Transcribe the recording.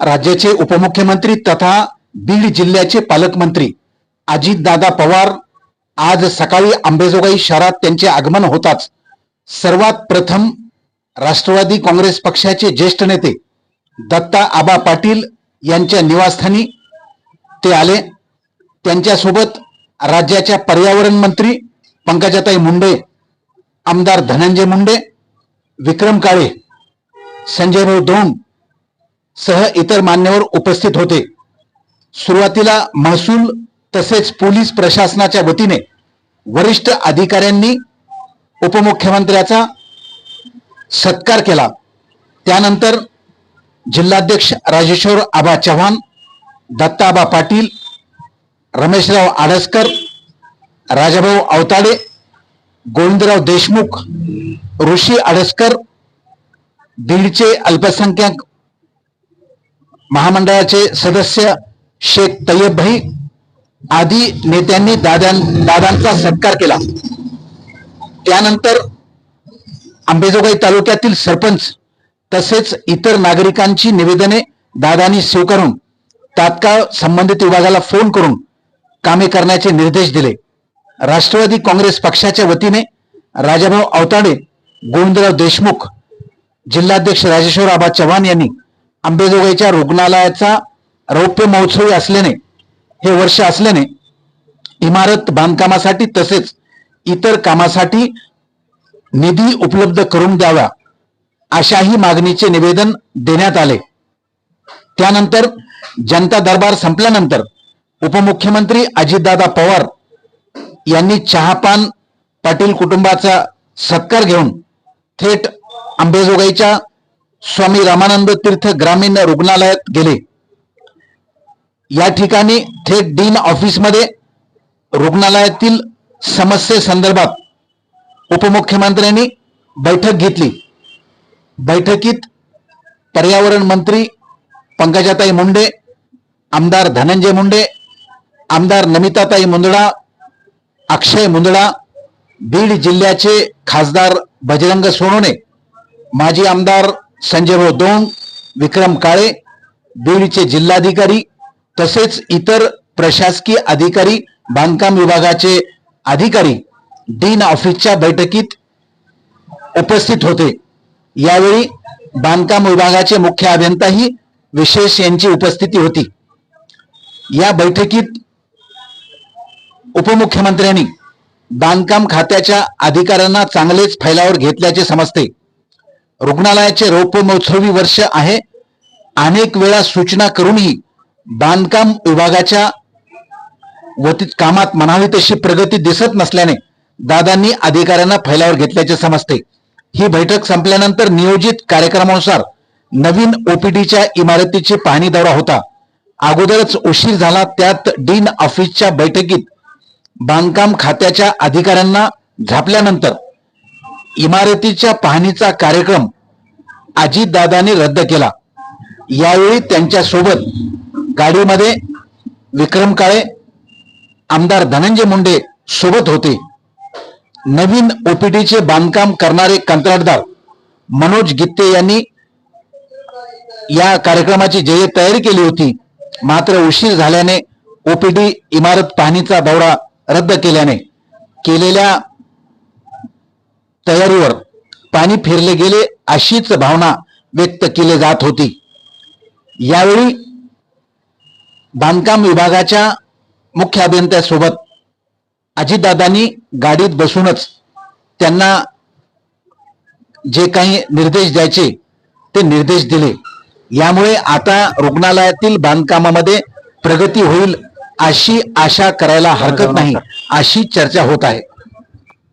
राज्याचे उपमुख्यमंत्री तथा बीड जिल्ह्याचे पालकमंत्री अजितदादा पवार आज सकाळी अंबेजोगाई शहरात त्यांचे आगमन होताच. सर्वात प्रथम राष्ट्रवादी काँग्रेस पक्षाचे ज्येष्ठ नेते दत्ता आबा पाटील यांच्या निवासस्थानी ते आले. त्यांच्यासोबत राज्याच्या पर्यावरण मंत्री पंकजाताई मुंडे आमदार धनंजय मुंडे विक्रम काळे संजय भाऊ दोंड सह इतर मान्यवर उपस्थित होते. सुरुवातीला महसूल तसेच पोलीस प्रशासनाच्या वतीने वरिष्ठ अधिकाऱ्यांनी उपमुख्यमंत्र्याचा सत्कार केला. त्यानंतर जिल्हाध्यक्ष राजेश्वर आबा चव्हाण दत्ताबा पाटील रमेशराव आडसकर राजाभाऊ अवताडे गोविंदराव देशमुख ऋषी आडसकर बीडचे अल्पसंख्याक महामंडळाचे सदस्य शेख तय्यब भाई आदी नेत्यांनी दादां दादांचा सत्कार केला. त्यानंतर आंबेजोगाई तालुक्यातील सरपंच तसेच इतर नागरिकांची निवेदने दादांनी स्वीकारून तात्काळ संबंधित विभागाला फोन करून कामे करण्याचे निर्देश दिले. राष्ट्रवादी काँग्रेस पक्षाच्या वतीने राजाभाऊ अवताडे गोविंदराव देशमुख जिल्हाध्यक्ष राजेश्वर आबा चव्हाण यांनी अंबेजोगाईच्या रुग्णालयाचा रौप्य महोत्सवी असल्याने हे वर्ष असल्याने इमारत बांधकामासाठी तसेच इतर कामासाठी निधी उपलब्ध करून द्यावा अशाही मागणीचे निवेदन देण्यात आले. त्यानंतर जनता दरबार संपल्यानंतर उपमुख्यमंत्री अजितदादा पवार यांनी चहापान पाटील कुटुंबाचा सत्कार घेऊन थेट अंबेजोगाईच्या स्वामी रामानंद तीर्थ ग्रामीण रुग्णालयात गेले. या ठिकाणी थेट डीन ऑफिसमध्ये रुग्णालयातील समस्येसंदर्भात उपमुख्यमंत्र्यांनी बैठक घेतली. बैठकीत पर्यावरण मंत्री पंकजाताई मुंडे आमदार धनंजय मुंडे आमदार नमिताताई मुंदडा अक्षय मुंदडा बीड जिल्ह्याचे खासदार बजरंग सोनोने माजी आमदार संजयभाऊ दोंग विक्रम काळे बीडचे जिल्हाधिकारी तसेच इतर प्रशासकीय अधिकारी बांधकाम विभागाचे अधिकारी डीन ऑफिसच्या बैठकीत उपस्थित होते. यावेळी बांधकाम विभागाचे मुख्य अभियंताही विशेष यांची उपस्थिती होती. या बैठकीत उपमुख्यमंत्र्यांनी बांधकाम खात्याच्या अधिकाऱ्यांना चांगलेच फैलावर घेतल्याचे समजते. रुग्णालयाचे रौप्य महोत्सवी वर्ष आहे. अनेक वेळा सूचना करूनही बांधकाम विभागाच्या वतीत कामात म्हणावी तशी प्रगती दिसत नसल्याने दादांनी अधिकाऱ्यांना फैलावर घेतल्याचे समजते. ही बैठक संपल्यानंतर नियोजित कार्यक्रमानुसार नवीन ओपीडीच्या इमारतीची पाहणी दौरा होता. अगोदरच उशीर झाला त्यात डीन ऑफिसच्या बैठकीत बांधकाम खात्याच्या अधिकाऱ्यांना झापल्यानंतर इमारतीच्या पाहणीचा कार्यक्रम अजितदादांनी रद्द केला. यावेळी त्यांच्यासोबत गाडीमध्ये विक्रम काळे आमदार धनंजय मुंडे सोबत होते. नवीन ओपीडीचे बांधकाम करणारे कंत्राटदार मनोज गित्ते यांनी या कार्यक्रमाची जय तयारी केली होती. मात्र उशीर झाल्याने ओपीडी इमारत पाहणीचा दौरा रद्द केल्याने केलेल्या तयारीवर पाणी फिरले गेले अशीच भावना व्यक्त केली जात होती. यावेळी बांधकाम विभागाच्या मुख्य अभियंत्यासोबत अजितदादांनी गाडीत बसूनच त्यांना जे काही निर्देश द्यायचे ते निर्देश दिले. यामुळे आता रुग्णालयातील बांधकामामध्ये प्रगती होईल अशी आशा करायला हरकत नाही अशी चर्चा होत आहे.